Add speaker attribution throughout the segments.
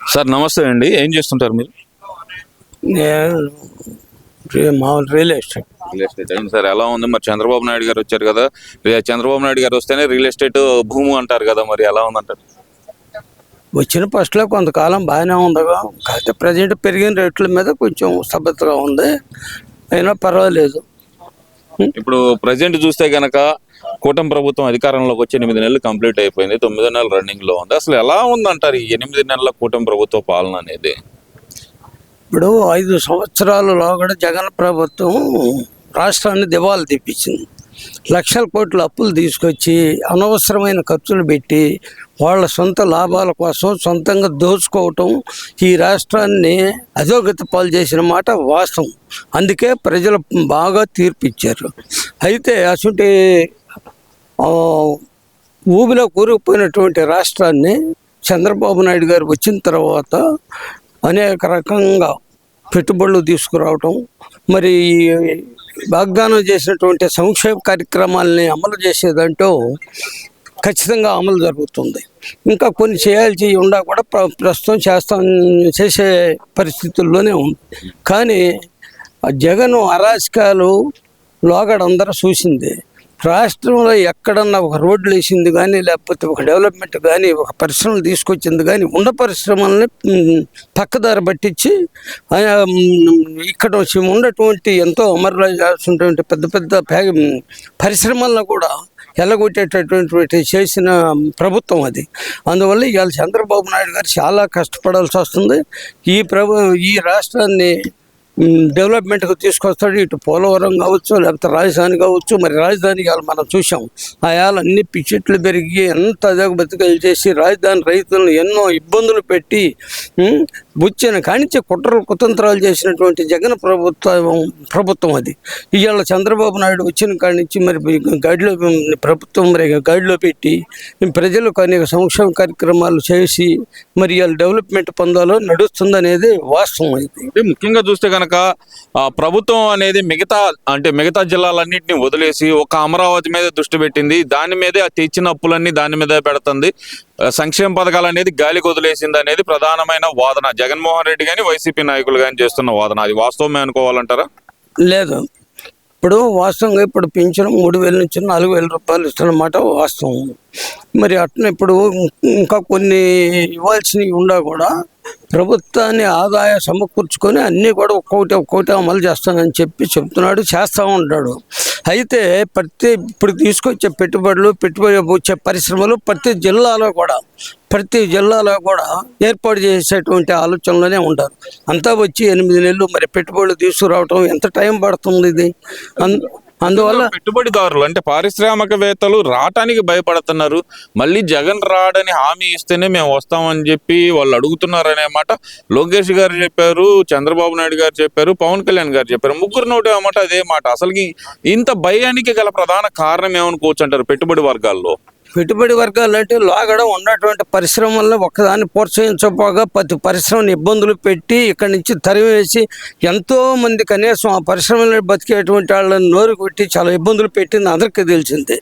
Speaker 1: Sir నమస్తే అండి. ఏం చేస్తుంటారు మీరు?
Speaker 2: నేను మామూలు రియల్ ఎస్టేట్.
Speaker 1: రియల్ ఎస్టేట్ అండి. సార్ ఎలా ఉంది? మరి చంద్రబాబు నాయుడు గారు వచ్చారు కదా. చంద్రబాబు నాయుడు గారు వస్తేనే రియల్ ఎస్టేట్ భూము అంటారు కదా మరి ఎలా ఉందంటారు?
Speaker 2: వచ్చిన ఫస్ట్లో కొంతకాలం బాగానే ఉందగా కాకపోతే ప్రజెంట్ పెరిగిన రేట్ల మీద కొంచెం స్తబ్దతగా ఉంది. అయినా పర్వాలేదు.
Speaker 1: ఇప్పుడు ప్రజెంట్ చూస్తే గనక కూటమి ప్రభుత్వం అధికారంలోకి వచ్చి ఎనిమిది నెలలు కంప్లీట్ అయిపోయింది తొమ్మిది నెలలు రన్నింగ్లో ఉంది. అసలు ఎలా ఉందంటారు ఈ ఎనిమిది నెలల కూటమి ప్రభుత్వ పాలన అనేది?
Speaker 2: ఇప్పుడు ఐదు సంవత్సరాలలో కూడా జగన్ ప్రభుత్వం రాష్ట్రాన్ని దివాలు తెప్పించింది లక్షల కోట్ల అప్పులు తీసుకొచ్చి అనవసరమైన ఖర్చులు పెట్టి వాళ్ళ సొంత లాభాల కోసం సొంతంగా దోచుకోవటం ఈ రాష్ట్రాన్ని అధోగతి పాలు చేసిన మాట వాస్తవం. అందుకే ప్రజలు బాగా తీర్పు ఇచ్చారు అయితే అటువంటి ఊబిలో కూరుకుపోయినటువంటి రాష్ట్రాన్ని చంద్రబాబు నాయుడు గారు వచ్చిన తర్వాత అనేక రకంగా పెట్టుబడులు తీసుకురావటం మరి వాగ్దానం చేసినటువంటి సంక్షేమ కార్యక్రమాలని అమలు చేసేదంటూ ఖచ్చితంగా అమలు జరుగుతుంది. ఇంకా కొన్ని చేయాల్సి ఉండా కూడా ప్రస్తుతం చేస్తాం చేసే పరిస్థితుల్లోనే ఉంది. కానీ జగన్ అరాచకాలు లోగడందరూ చూసింది. రాష్ట్రంలో ఎక్కడన్నా ఒక రోడ్లు వేసింది కానీ లేకపోతే ఒక డెవలప్మెంట్ కానీ ఒక పరిశ్రమలు తీసుకొచ్చింది కానీ ఉన్న పరిశ్రమల్ని పక్కదారి పట్టించి ఇక్కడ వచ్చి ఉన్నటువంటి ఎంతో అమరులు చేస్తున్నటువంటి పెద్ద పెద్ద పరిశ్రమలను కూడా ఎల్లగొట్టేటటువంటి చేసిన ప్రభుత్వం అది. అందువల్ల ఇవాళ చంద్రబాబు నాయుడు గారు చాలా కష్టపడాల్సి వస్తుంది. ఈ ప్రభు ఈ రాష్ట్రాన్ని డెవలప్మెంట్కి తీసుకొస్తాడు. ఇటు పోలవరం కావచ్చు లేకపోతే రాజధాని కావచ్చు మరి రాజధాని ఇవాళ మనం చూసాం ఆ ఇవాళ అన్ని పిచ్చిట్లు పెరిగి ఎంత బతికలు చేసి రాజధాని రైతులను ఎన్నో ఇబ్బందులు పెట్టి బుచ్చిన కానించి కుట్రలు కుతంత్రాలు చేసినటువంటి జగన్ ప్రభుత్వం ప్రభుత్వం అది. ఇవాళ చంద్రబాబు నాయుడు వచ్చిన కాడి మరి గైడ్లో ప్రభుత్వం మరి గైడ్లో పెట్టి ప్రజలకు అనేక సంక్షేమ కార్యక్రమాలు చేసి మరి ఇవాళ డెవలప్మెంట్ పొందాలో నడుస్తుందనేది వాస్తవం
Speaker 1: అయితే ముఖ్యంగా చూస్తే కనుక ప్రభుత్వం అనేది మిగతా అంటే మిగతా జిల్లాలన్నింటినీ వదిలేసి ఒక అమరావతి మీద దృష్టి పెట్టింది. దాని మీదే ఆ తెచ్చిన అప్పులన్నీ దాని మీదే పెడుతుంది. సంక్షేమ పథకాలు అనేది గాలికి వదిలేసింది అనేది ప్రధానమైన వాదన. జగన్మోహన్ రెడ్డి కానీ వైసీపీ నాయకులు కానీ చేస్తున్న వాదన. అది వాస్తవమే అనుకోవాలంటారా?
Speaker 2: లేదు. ఇప్పుడు వాస్తవంగా ఇప్పుడు పింఛను మూడు వేల నుంచి నాలుగు వేల రూపాయలు ఇస్తున్నమాట వాస్తవం. మరి అట్లా ఇప్పుడు ఇంకా కొన్ని ఇవ్వాల్సినవి ఉండా కూడా ప్రభుత్వాన్ని ఆదాయ సమకూర్చుకొని అన్నీ కూడా ఒక్కొక్కటి ఒక్కొక్కటి అమలు చేస్తానని చెప్పి చెప్తున్నాడు చేస్తూ ఉంటాడు. అయితే ప్రతి ఇప్పుడు తీసుకొచ్చే పెట్టుబడులు పెట్టుబడి వచ్చే పరిశ్రమలు ప్రతి జిల్లాలో కూడా ప్రతి జిల్లాలో కూడా ఏర్పాటు చేసేటువంటి ఆలోచనలోనే ఉంటారు. అంతా వచ్చి ఎనిమిది నెలలు మరి పెట్టుబడులు తీసుకురావటం ఎంత టైం పడుతుంది ఇది? అన్- అందువల్ల
Speaker 1: పెట్టుబడిదారులు అంటే పారిశ్రామికవేత్తలు రావటానికి భయపడుతున్నారు. మళ్ళీ జగన్ రాడని హామీ ఇస్తేనే మేము వస్తామని చెప్పి వాళ్ళు అడుగుతున్నారు అనే మాట లోకేష్ గారు చెప్పారు చంద్రబాబు నాయుడు గారు చెప్పారు పవన్ కళ్యాణ్ గారు చెప్పారు. ముగ్గురు నోటి అన్నమాట అదే మాట. అసలుకి ఇంత భయానికి గల ప్రధాన కారణం ఏమనుకోవచ్చు అంటారు పెట్టుబడి వర్గాల్లో?
Speaker 2: పెట్టుబడి వర్గాలు అంటే లోగడ ఉన్నటువంటి పరిశ్రమల్లో ఒక్కదాన్ని ప్రోత్సహించకపోగా ప్రతి పరిశ్రమను ఇబ్బందులు పెట్టి ఇక్కడి నుంచి తరివేసి ఎంతోమంది కనీసం ఆ పరిశ్రమలో బతికేటువంటి వాళ్ళని నోరు కొట్టి చాలా ఇబ్బందులు పెట్టింది అందరికీ తెలిసింది.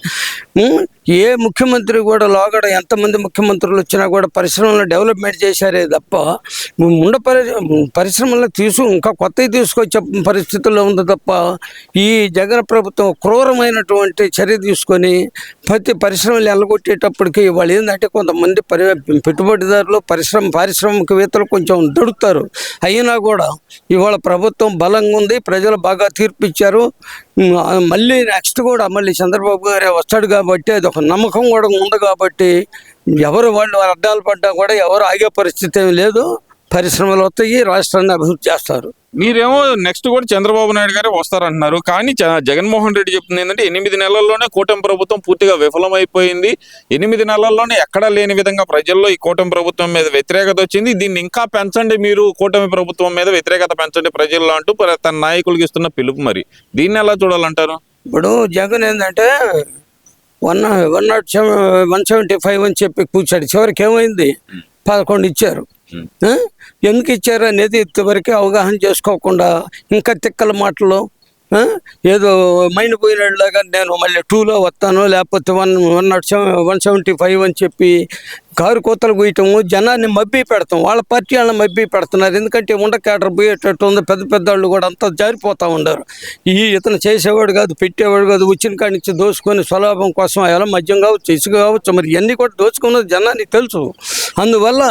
Speaker 2: ఏ ముఖ్యమంత్రి కూడా లోగడ ఎంతమంది ముఖ్యమంత్రులు వచ్చినా కూడా పరిశ్రమలను డెవలప్మెంట్ చేశారే తప్ప ఉండ పరి పరిశ్రమలను తీసు ఇంకా కొత్తవి తీసుకొచ్చే పరిస్థితుల్లో ఉంది తప్ప ఈ జగన్ ప్రభుత్వం క్రూరమైనటువంటి చర్య తీసుకొని ప్రతి పరిశ్రమలు వెళ్ళగొట్టేటప్పటికి వాళ్ళు ఏంటంటే కొంతమంది పరి పెట్టుబడిదారులు పరిశ్రమ పారిశ్రామికవేత్తలు కొంచెం దొడుకుతారు అయినా కూడా ఇవాళ ప్రభుత్వం బలంగా ఉంది ప్రజలు బాగా తీర్పిచ్చారు. మళ్ళీ నెక్స్ట్ కూడా మళ్ళీ చంద్రబాబు గారే వస్తాడు కాబట్టి అది ఒక నమ్మకం కూడా ఉంది కాబట్టి ఎవరు వాళ్ళు అడ్డాలు పడ్డా కూడా ఎవరు ఆగే పరిస్థితి ఏమి లేదు. పరిశ్రమలు వస్తాయి రాష్ట్రాన్ని అభివృద్ధి చేస్తారు.
Speaker 1: మీరేమో నెక్స్ట్ కూడా చంద్రబాబు నాయుడు గారే వస్తారంటున్నారు. కానీ జగన్మోహన్ రెడ్డి చెప్తుంది ఏంటంటే ఎనిమిది నెలల్లోనే కూటమి ప్రభుత్వం పూర్తిగా విఫలమైపోయింది. ఎనిమిది నెలల్లోనే ఎక్కడా లేని విధంగా ప్రజల్లో ఈ కూటమి ప్రభుత్వం మీద వ్యతిరేకత వచ్చింది. దీన్ని ఇంకా పెంచండి మీరు కూటమి ప్రభుత్వం మీద వ్యతిరేకత పెంచండి ప్రజల్లో అంటూ తన నాయకులకు ఇస్తున్న పిలుపు మరి. దీన్ని ఎలా చూడాలంటారు?
Speaker 2: ఇప్పుడు జగన్ ఏంటంటే one one nought seven one seventy five అని చెప్పి కూర్చాడు. చివరికి ఏమైంది? పదకొండు ఇచ్చారు. ఎందుకు ఇచ్చారు అనేది ఇంతవరకు అవగాహన చేసుకోకుండా ఇంకా తిక్కల మాటలు ఏదో మైండ్ పోయినట్లాగా నేను మళ్ళీ టూలో వస్తాను లేకపోతే one one nought seven one seventy five అని చెప్పి కారు కోతలు పోయటము జనాన్ని మబ్బి పెడతాం వాళ్ళ పార్టీ వాళ్ళని మబ్బి పెడుతున్నారు. ఎందుకంటే ఉండ కేటర్ పోయేటట్టు ఉంది పెద్ద పెద్ద వాళ్ళు కూడా అంతా జారిపోతూ ఉండరు ఈ ఇతను చేసేవాడు కాదు పెట్టేవాడు కాదు వచ్చిన కాడి నుంచి దోచుకొని స్వలాభం కోసం ఎలా మద్యం కావచ్చు ఇసుక కావచ్చు మరి ఇవన్నీ కూడా దోచుకున్నది జనానికి తెలుసు. అందువల్ల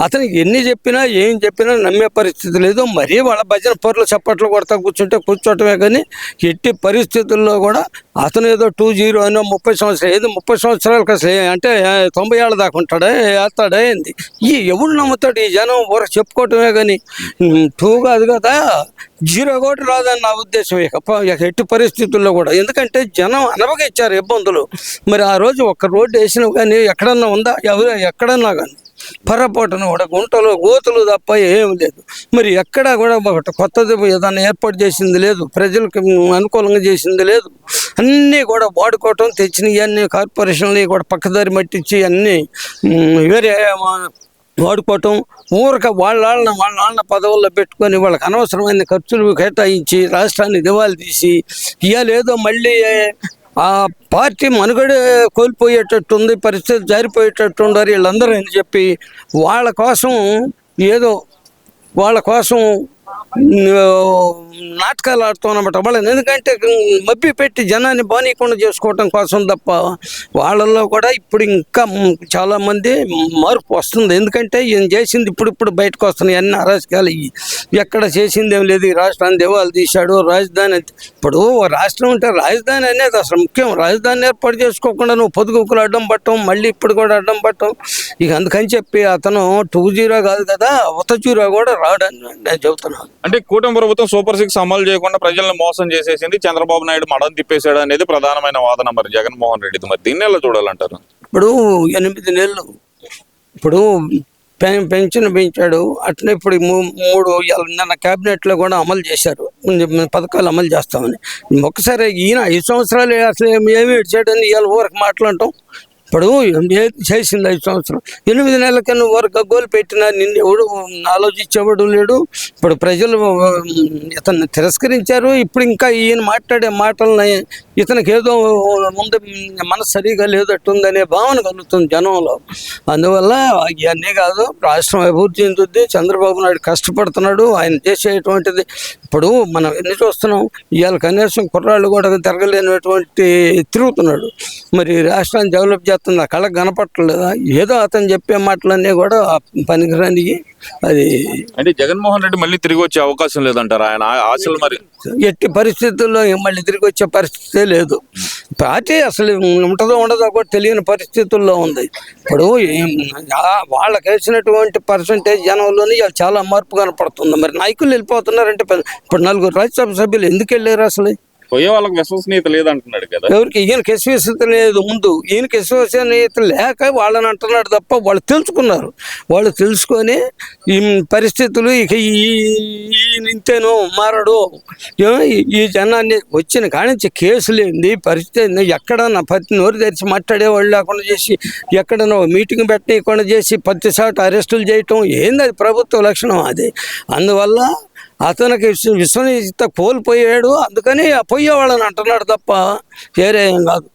Speaker 2: అతనికి ఎన్ని చెప్పినా ఏం చెప్పినా నమ్మే పరిస్థితి లేదు. మరీ వాళ్ళ భజన పనులు చప్పట్లు కొడతా కూర్చుంటే కూర్చోటమే కానీ ఎట్టి పరిస్థితుల్లో కూడా అతను ఏదో టూ జీరో అనో ముప్పై సంవత్సరాలు ఏదో ముప్పై సంవత్సరాలకు అసలు అంటే తొంభై ఏళ్ళ దాకా ఉంటాడే వేస్తాడే ఏంది? ఈ ఎవడు నమ్ముతాడు? ఈ జనం ఊరకు చెప్పుకోవటమే కానీ టూ కాదు కదా. జీరో కూడా రాదని నా ఉద్దేశం. ఇక ఎట్టి పరిస్థితుల్లో కూడా. ఎందుకంటే జనం అనవగించారు ఇబ్బందులు. మరి ఆ రోజు ఒక్క రోడ్డు వేసినా కానీ ఎక్కడన్నా ఉందా? ఎవరు? ఎక్కడన్నా కానీ. పొరపాటున కూడా గుంటలు గోతులు తప్ప ఏం లేదు. మరి ఎక్కడా కూడా ఒకటి కొత్తది ఏదైనా ఏర్పాటు చేసింది లేదు. ప్రజలకు అనుకూలంగా చేసింది లేదు. అన్నీ కూడా వాడుకోవటం తెచ్చినవి అన్నీ కార్పొరేషన్లు కూడా పక్కదారి మట్టించి అన్నీ వేరే వాడుకోవటం ఊరక వాళ్ళ వాళ్ళని వాళ్ళ వాళ్ళ పదవుల్లో పెట్టుకొని వాళ్ళకి అనవసరమైన ఖర్చులు కేటాయించి రాష్ట్రాన్ని దివాలు తీసి ఇవ్వలేదో మళ్ళీ ఆ పార్టీ మనుగడ కోల్పోయేటట్టుంది పరిస్థితి జారిపోయేటట్టున్నారు వీళ్ళందరూ అని చెప్పి వాళ్ళ కోసం ఏదో వాళ్ళ కోసం నాటకాలు ఆడుతామన్నమాట వాళ్ళని ఎందుకంటే మబ్బి పెట్టి జనాన్ని బానీయకుండా చేసుకోవటం కోసం తప్ప వాళ్ళల్లో కూడా ఇప్పుడు ఇంకా చాలామంది చాలా మంది మార్పు వస్తుంది. ఎందుకంటే ఈయన చేసింది ఇప్పుడిప్పుడు బయటకు వస్తున్నాయి. అన్ని అరాజకాలు ఇవి ఎక్కడ చేసింది ఏం లేదు. ఈ రాష్ట్రాన్ని దేవాలు తీశాడు. రాజధాని ఇప్పుడు ఓ రాష్ట్రం ఉంటే రాజధాని అనేది అసలు ముఖ్యం. రాజధాని ఏర్పాటు చేసుకోకుండా నువ్వు పొదుగుకులు అడ్డం పట్టడం మళ్ళీ ఇప్పుడు కూడా అడ్డం పట్టడం ఇక అందుకని చెప్పి అతను టూ జీరో కాదు కదా ఉత జీరో కూడా రాడని నేను చెబుతున్నాను.
Speaker 1: అంటే కూటమి ప్రభుత్వం సూపర్ సిక్స్ అమలు చేయకుండా ప్రజలను మోసం చేసేసింది చంద్రబాబు నాయుడు మడం తిప్పేశాడు అనేది ప్రధానమైన వాదన మరి జగన్మోహన్ రెడ్డిది. మరి దీన్ని ఎలా చూడాలంటారు?
Speaker 2: ఇప్పుడు ఎనిమిది నెలలు. ఇప్పుడు పెన్షన్ పెంచాడు. అట్లనే ఇప్పుడు మూ- మూడు నిన్న క్యాబినెట్లో కూడా అమలు చేశారు. పథకాలు అమలు చేస్తామని. ఒకసారి ఈయన ఐదు సంవత్సరాలు అసలు ఏమి ఏమి ఇచ్చాడని ఇవాళ ఊరికి మాట్లాడటం ఇప్పుడు చేసింది ఐదు సంవత్సరం ఎనిమిది నెలల కన్నా వరకు గోలు పెట్టిన నిన్ను ఎవడు ఆలోచించేవాడు లేడు. ఇప్పుడు ప్రజలు ఇతన్ని తిరస్కరించారు. ఇప్పుడు ఇంకా ఈయన మాట్లాడే మాటలని ఇతనికి ఏదో ముందు మనసు సరిగా లేదట్టుందనే భావన కలుగుతుంది జనంలో. అందువల్ల ఇవన్నీ కాదు రాష్ట్రం అభివృద్ధి చెందుద్ది. చంద్రబాబు నాయుడు కష్టపడుతున్నాడు. ఆయన చేసేటువంటిది ఇప్పుడు మనం ఎన్ని చూస్తున్నాం ఇవాళ కనీసం కుర్రాళ్ళు కూడా తిరగలేనటువంటి తిరుగుతున్నాడు. మరి రాష్ట్రాన్ని డెవలప్ చేస్తాం ఆ కళకు కనపట్టలేదా? ఏదో అతను చెప్పే మాటలన్నీ కూడా పనికిరాని అది
Speaker 1: అంటే జగన్మోహన్ రెడ్డి మళ్ళీ తిరిగి వచ్చే అవకాశం లేదంటారు? ఆయన ఆశలు మరి.
Speaker 2: ఎట్టి పరిస్థితుల్లో మళ్ళీ తిరిగి వచ్చే పరిస్థితే లేదు. పార్టీ అసలు ఉంటుందో ఉండదో కూడా తెలియని పరిస్థితుల్లో ఉంది. ఇప్పుడు వాళ్ళకి వేసినటువంటి పర్సంటేజ్ జనంలోని చాలా మార్పు కనపడుతుంది. మరి నాయకులు వెళ్ళిపోతున్నారంటే ఇప్పుడు నలుగురు రాజ్యసభ సభ్యులు ఎందుకు వెళ్ళారు అసలు?
Speaker 1: పోయే వాళ్ళకి విశ్వసనీయత లేదంటున్నాడు కదా.
Speaker 2: ఎవరికి? ఈయనకి విశ్వసనీయత లేదు ముందు. ఈయనకి విశ్వసనీయత లేక వాళ్ళని అంటున్నాడు తప్ప వాళ్ళు తెలుసుకున్నారు. వాళ్ళు తెలుసుకొని ఈ పరిస్థితులు ఇక ఈ ఇంతేనో మారడు. ఈ- జనాన్ని వచ్చిన కానించి కేసులు ఏంది పరిస్థితి ఏంది? ఎక్కడన్నా పత్తి నోరు తెరిచి మాట్లాడేవాళ్ళు లేకుండా చేసి ఎక్కడన్నా మీటింగ్ పెట్టకుండా చేసి ప్రతి అరెస్టులు చేయటం ఏంది అది ప్రభుత్వ లక్షణం అది? అందువల్ల అతనికి విశ్వనీత కోల్పోయాడు అందుకని ఆ పోయేవాళ్ళని అంటున్నాడు తప్ప వేరే ఏం కాదు.